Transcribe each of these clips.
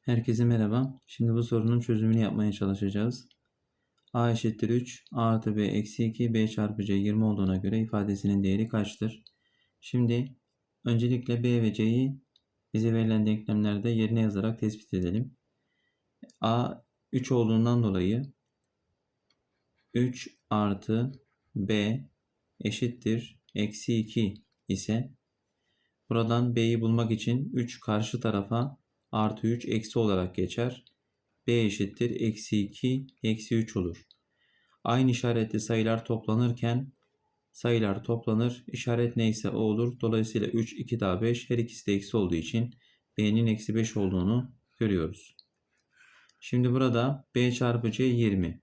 Herkese merhaba. Şimdi bu sorunun çözümünü yapmaya çalışacağız. a eşittir 3, a artı b eksi 2, b çarpı c 20 olduğuna göre ifadesinin değeri kaçtır? Şimdi öncelikle b ve c'yi bize verilen denklemlerde yerine yazarak tespit edelim. a 3 olduğundan dolayı 3 artı b eşittir eksi 2 ise buradan b'yi bulmak için 3 karşı tarafa artı 3 eksi olarak geçer. B eşittir eksi 2 eksi 3 olur. Aynı işaretli sayılar toplanırken sayılar toplanır. İşaret neyse o olur. Dolayısıyla 3, 2 daha 5 her ikisi de eksi olduğu için B'nin eksi 5 olduğunu görüyoruz. Şimdi burada B çarpı C 20.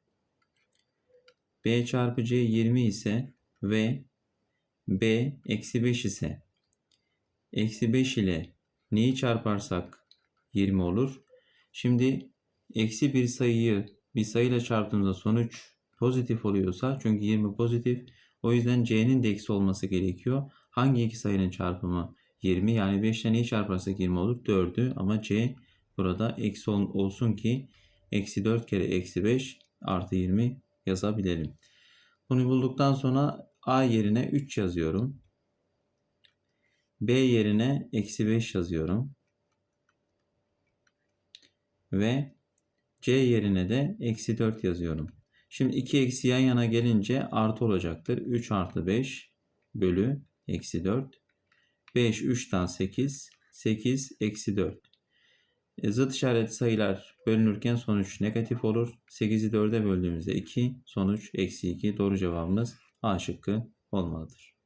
B çarpı C 20 ise ve B eksi 5 ise eksi 5 ile neyi çarparsak 20 olur. Şimdi eksi bir sayıyı bir sayıyla çarptığımızda sonuç pozitif oluyorsa çünkü 20 pozitif o yüzden c'nin de eksi olması gerekiyor. Hangi iki sayının çarpımı 20 yani 5 ile neyi çarparsak 20 olur 4'ü ama c burada eksi ol, olsun ki eksi 4 kere eksi 5 artı 20 yazabilelim. Bunu bulduktan sonra a yerine 3 yazıyorum. b yerine eksi 5 yazıyorum ve c yerine de eksi 4 yazıyorum. Şimdi 2 eksi yan yana gelince artı olacaktır. 3 artı 5 bölü eksi 4. 5 3'ten 8. 8 eksi 4. E, zıt işaretli sayılar bölünürken sonuç negatif olur. 8'i 4'e böldüğümüzde 2 sonuç eksi 2 doğru cevabımız A şıkkı olmalıdır.